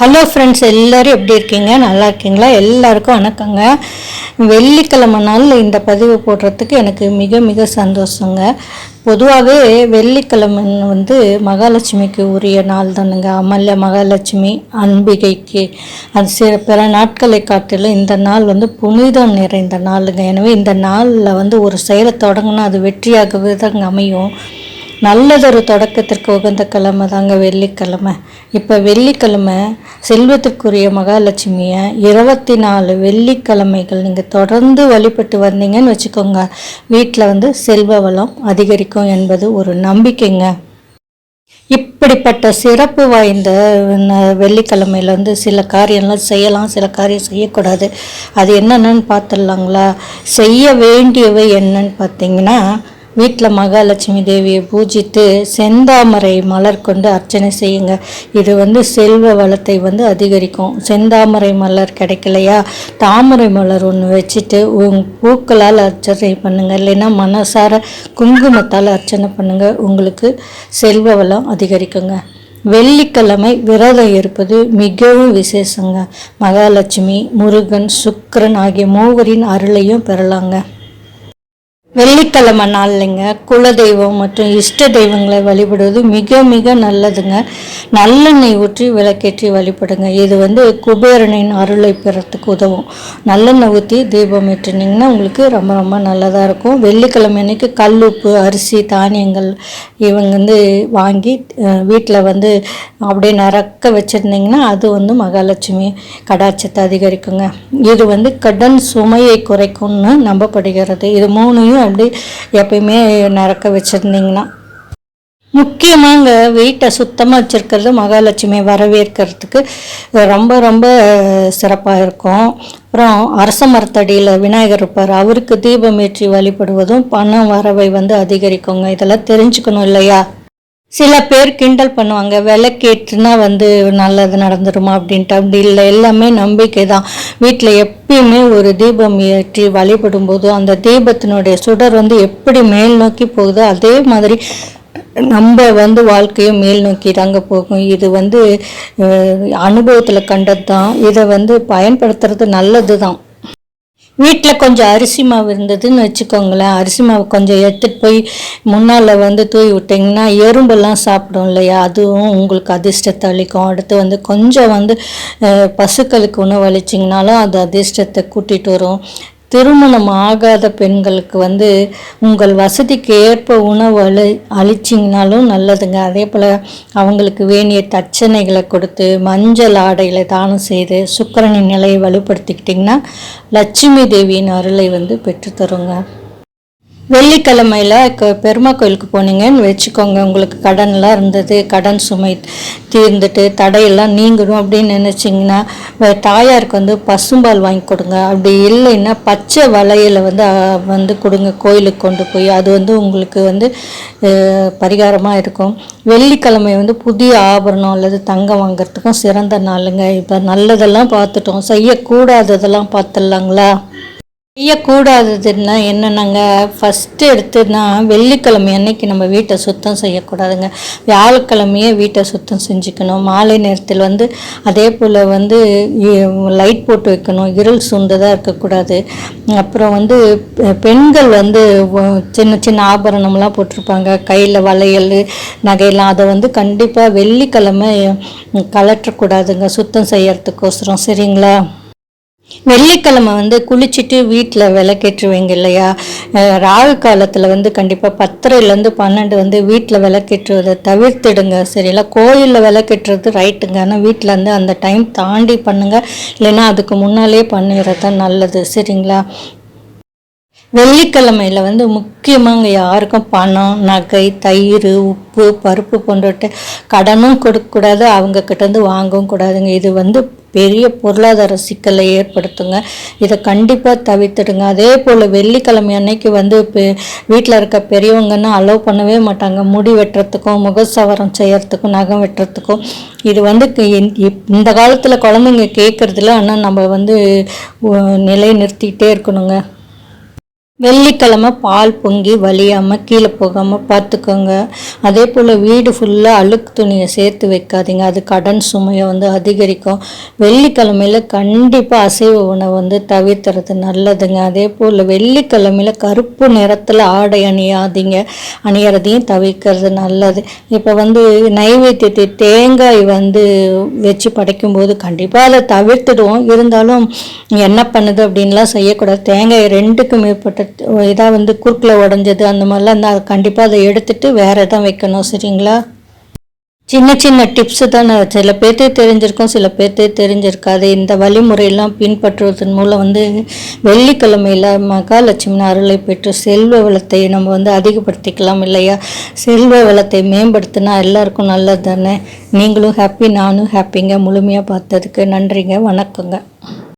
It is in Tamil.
ஹலோ ஃப்ரெண்ட்ஸ் எல்லோரும் எப்படி இருக்கீங்க? நல்லா இருக்கீங்களா? எல்லாருக்கும் வணக்கங்க. வெள்ளிக்கிழமை நாளில் இந்த பதிவு போடுறதுக்கு எனக்கு மிக மிக சந்தோஷங்க. பொதுவாகவே வெள்ளிக்கிழமை வந்து மகாலட்சுமிக்கு உரிய நாள் தானுங்க. அமல்ல மகாலட்சுமி அன்பிகைக்கு அது சில பிற நாட்களை காட்டிலும் இந்த நாள் வந்து புனிதம் நிறைந்த நாளுங்க. எனவே இந்த நாளில் வந்து ஒரு செயலை தொடங்கினா அது வெற்றியாகவே தாங்க அமையும். நல்லதொரு தொடக்கத்திற்கு உகந்த கிழமை தாங்க வெள்ளிக்கிழமை. இப்போ வெள்ளிக்கிழமை செல்வத்திற்குரிய மகாலட்சுமியை இருபத்தி நாலு வெள்ளிக்கிழமைகள் நீங்கள் தொடர்ந்து வழிபட்டு வந்தீங்கன்னு வச்சுக்கோங்க. வீட்டில் வந்து செல்வ வளம் அதிகரிக்கும் என்பது ஒரு நம்பிக்கைங்க. இப்படிப்பட்ட சிறப்பு வாய்ந்த ந- வெள்ளிக்கிழமையில வந்து சில காரியம்லாம் செய்யலாம் சில காரியம் செய்யக்கூடாது. அது என்னென்னு பார்த்துடலாங்களா? செய்ய வேண்டியவை என்னன்னு பார்த்தீங்கன்னா வீட்டில் மகாலட்சுமி தேவியை பூஜித்து செந்தாமரை மலர் கொண்டு அர்ச்சனை செய்யுங்க. இது வந்து செல்வ வளத்தை வந்து அதிகரிக்கும். செந்தாமரை மலர் கிடைக்கலையா? தாமரை மலர் ஒன்று வச்சுட்டு உங் பூக்களால் அர்ச்சனை பண்ணுங்க. இல்லைன்னா மனசார குங்குமத்தால் அர்ச்சனை பண்ணுங்கள் உங்களுக்கு செல்வ வளம் அதிகரிக்குங்க. வெள்ளிக்கிழமை விரதம் இருப்பது மிகவும் விசேஷங்க. மகாலட்சுமி முருகன் சுக்கரன் ஆகிய மூவரின் அருளையும் பெறலாங்க. வெள்ளிக்கிழமை நாள்லைங்க குலதெய்வம் மற்றும் இஷ்ட தெய்வங்களை வழிபடுவது மிக மிக நல்லதுங்க. நல்லெண்ணெய் ஊற்றி விளக்கேற்றி வழிபடுங்க. இது வந்து குபேரனின் அருளை பெறத்துக்கு உதவும். நல்லெண்ணெய் ஊற்றி தீபம் ஏற்றினீங்கன்னா உங்களுக்கு ரொம்ப ரொம்ப நல்லதாக இருக்கும். வெள்ளிக்கிழமை அன்னைக்கு கல் உப்பு அரிசி தானியங்கள் இவங்க வந்து வாங்கி வீட்டில் வந்து அப்படியே நறக்க வச்சுருந்தீங்கன்னா அது வந்து மகாலட்சுமி கடாட்சத்தை அதிகரிக்குங்க. இது வந்து கடன் சுமையை குறைக்கும்னு நம்பப்படுகிறது. இது மூணையும் அப்படி எப்பயுமே நிறக்க வச்சுருந்தீங்கன்னா. முக்கியமாக வீட்டை சுத்தமாக வச்சுருக்கிறது மகாலட்சுமி வரவேற்கிறதுக்கு. ரொம்ப ரொம்ப சிறப்பாக இருக்கும். அப்புறம் அரச மரத்தடியில் விநாயகர் இருப்பார். அவருக்கு தீபம் ஏற்றி வழிபடுவதும் பணம் வரவை வந்து அதிகரிக்குங்க. இதெல்லாம் தெரிஞ்சுக்கணும் இல்லையா? சில பேர் கிண்டல் பண்ணுவாங்க விளக்கேற்றுனா வந்து நல்லது நடந்துருமா? அப்படின்ட்டு. அப்படி இல்லை எல்லாமே நம்பிக்கை தான். வீட்டில் எப்பயுமே ஒரு தீபம் ஏற்றி வழிபடும் போது அந்த தீபத்தினுடைய சுடர் வந்து எப்படி மேல் நோக்கி போகுதோ அதே மாதிரி நம்ம வந்து வாழ்க்கையும் மேல் நோக்கி தாங்க போகும். இது வந்து அனுபவத்தில் கண்டது தான் இதை வந்து பயன்படுத்துறது நல்லது தான் வீட்டில் கொஞ்சம் அரிசி மாவு இருந்ததுன்னு வச்சுக்கோங்களேன். அரிசி மாவு கொஞ்சம் எடுத்துகிட்டு போய் முன்னால் வந்து தூவி விட்டிங்கன்னா எறும்பெல்லாம் சாப்பிடும் இல்லையா? அதுவும் உங்களுக்கு அதிர்ஷ்டத்தை அளிக்கும். அடுத்து வந்து கொஞ்சம் வந்து பசுக்களுக்கு உணவு அளிச்சிங்கனாலும் அது அதிர்ஷ்டத்தை கூட்டிகிட்டு வரும். திருமணம் ஆகாத பெண்களுக்கு வந்து உங்கள் வசதிக்கு ஏற்ப உணவு அழி அழிச்சிங்கனாலும் நல்லதுங்க. அதே போல் அவங்களுக்கு வேண்டிய தச்சனைகளை கொடுத்து மஞ்சள் ஆடைகளை தானம் செய்து சுக்கரனின் நிலையை வலுப்படுத்திக்கிட்டிங்கன்னா லட்சுமி தேவியின் அருளை வந்து பெற்றுத்தருங்க. வெள்ளிக்கிழமையில் க பெருமா கோயிலுக்கு போனீங்கன்னு வச்சுக்கோங்க. உங்களுக்கு கடன்லாம் இருந்தது கடன் சுமை தீர்ந்துட்டு தடையெல்லாம் நீங்கணும் அப்படின்னு நினச்சிங்கன்னா தாயாருக்கு வந்து பசும்பால் வாங்கி கொடுங்க. அப்படி இல்லைன்னா பச்சை வளையலை வந்து வந்து கொடுங்க கோயிலுக்கு கொண்டு போய். அது வந்து உங்களுக்கு வந்து பரிகாரமாக இருக்கும். வெள்ளிக்கிழமை வந்து புதிய ஆபரணம் அல்லது தங்கம் வாங்குறதுக்கும் சிறந்த நாளுங்க. இப்போ நல்லதெல்லாம் பார்த்துட்டோம். செய்யக்கூடாததெல்லாம் பார்த்துடலாங்களா? செய்யக்கூடாததுன்னா என்னென்னாங்க? ஃபஸ்ட்டு எடுத்துன்னா வெள்ளிக்கிழமை அன்னைக்கு நம்ம வீட்டை சுத்தம் செய்யக்கூடாதுங்க. வியாழக்கிழமையே வீட்டை சுத்தம் செஞ்சுக்கணும். மாலை நேரத்தில் வந்து அதே போல் வந்து லைட் போட்டு வைக்கணும். இருள் சூழ்ந்ததாக இருக்கக்கூடாது. அப்புறம் வந்து பெண்கள் வந்து சின்ன சின்ன ஆபரணம்லாம் போட்டிருப்பாங்க. கையில் வளையல் நகையெல்லாம். அதை வந்து கண்டிப்பாக வெள்ளிக்கிழமை கலற்றக்கூடாதுங்க சுத்தம் செய்யறதுக்கோசரம். சரிங்களா? வெள்ளிக்கிழமை வந்து குளிச்சுட்டு வீட்டில் விளக்கேற்றுவீங்க இல்லையா? ராகு காலத்தில் வந்து கண்டிப்பாக பத்தரைலேருந்து பன்னெண்டு வந்து வீட்டில் விளக்கேற்றுவதை தவிர்த்துடுங்க. சரிங்களா கோயிலில் விளக்கேற்றுறது ரைட்டுங்க ஆனால் வீட்டில் வந்து அந்த டைம் தாண்டி பண்ணுங்கள் இல்லைன்னா அதுக்கு முன்னாலே பண்ணிடுறது தான் நல்லது. சரிங்களா? வெள்ளிக்கிழமையில் வந்து முக்கியமாக யாருக்கும் பணம் நகை தயிர் உப்பு பருப்பு போன்றவற்றை கடனும் கொடுக்கக்கூடாது. அவங்கக்கிட்ட வந்து வாங்கவும் கூடாதுங்க. இது வந்து பெரிய பொருளாதார சிக்கலை ஏற்படுத்துங்க. இதை கண்டிப்பாக தவிர்த்துடுங்க. அதே போல் வெள்ளிக்கிழமை அன்னைக்கு வந்து இப்போ வீட்டில் இருக்க பெரியவங்கன்னா அலோவ் பண்ணவே மாட்டாங்க. முடி வெட்டுறதுக்கும் முகசவரம் செய்கிறதுக்கும் நகம் வெட்டுறதுக்கும். இது வந்து இந்த- காலத்தில் குழந்தைங்க கேட்குறதில்ல ஆனால் நம்ம வந்து நிலை நிறுத்திக்கிட்டே இருக்கணுங்க. வெள்ளிக்கிழமை பால் பொங்கி வலியாமல் கீழே போகாமல் பார்த்துக்கோங்க. அதே போல் வீடு ஃபுல்லாக அழுக்கு துணியை சேர்த்து வைக்காதீங்க. அது கடன் சுமையை வந்து அதிகரிக்கும். வெள்ளிக்கிழமையில் கண்டிப்பாக அசைவ உணவு வந்து தவிர்த்துறது நல்லதுங்க. அதே போல் வெள்ளிக்கிழமையில் கருப்பு நிறத்தில் ஆடை அணியாதீங்க. அணியறதையும் தவிர்க்கிறது நல்லது. இப்போ வந்து நைவேத்தியத்தை தேங்காய் வந்து வச்சு படைக்கும்போது கண்டிப்பாக அதை தவிர்த்துடுவோம். இருந்தாலும் என்ன பண்ணுது அப்படின்லாம் செய்யக்கூடாது. தேங்காய் ரெண்டுக்கும் மேற்பட்ட இதாக வந்து குறுக்கில் உடஞ்சது அந்த மாதிரிலாம் இருந்தால் கண்டிப்பாக அதை எடுத்துட்டு வேறு தான் வைக்கணும் சரிங்களா? சின்ன சின்ன டிப்ஸு தான். நான் சில பேர்த்தே தெரிஞ்சிருக்கும் சில பேர்த்தே தெரிஞ்சிருக்காது. இந்த வழிமுறையெல்லாம் பின்பற்றுவதன் மூலம் வந்து வெள்ளிக்கிழமையில் மகாலட்சுமி அருளை பெற்று செல்வ வளத்தை நம்ம வந்து அதிகப்படுத்திக்கலாம் இல்லையா? செல்வ வளத்தை மேம்படுத்தினா எல்லாருக்கும் நல்லது தானே நீங்களும் ஹாப்பி நானும் ஹாப்பிங்க முழுமையாக பார்த்ததுக்கு நன்றிங்க. வணக்கங்க.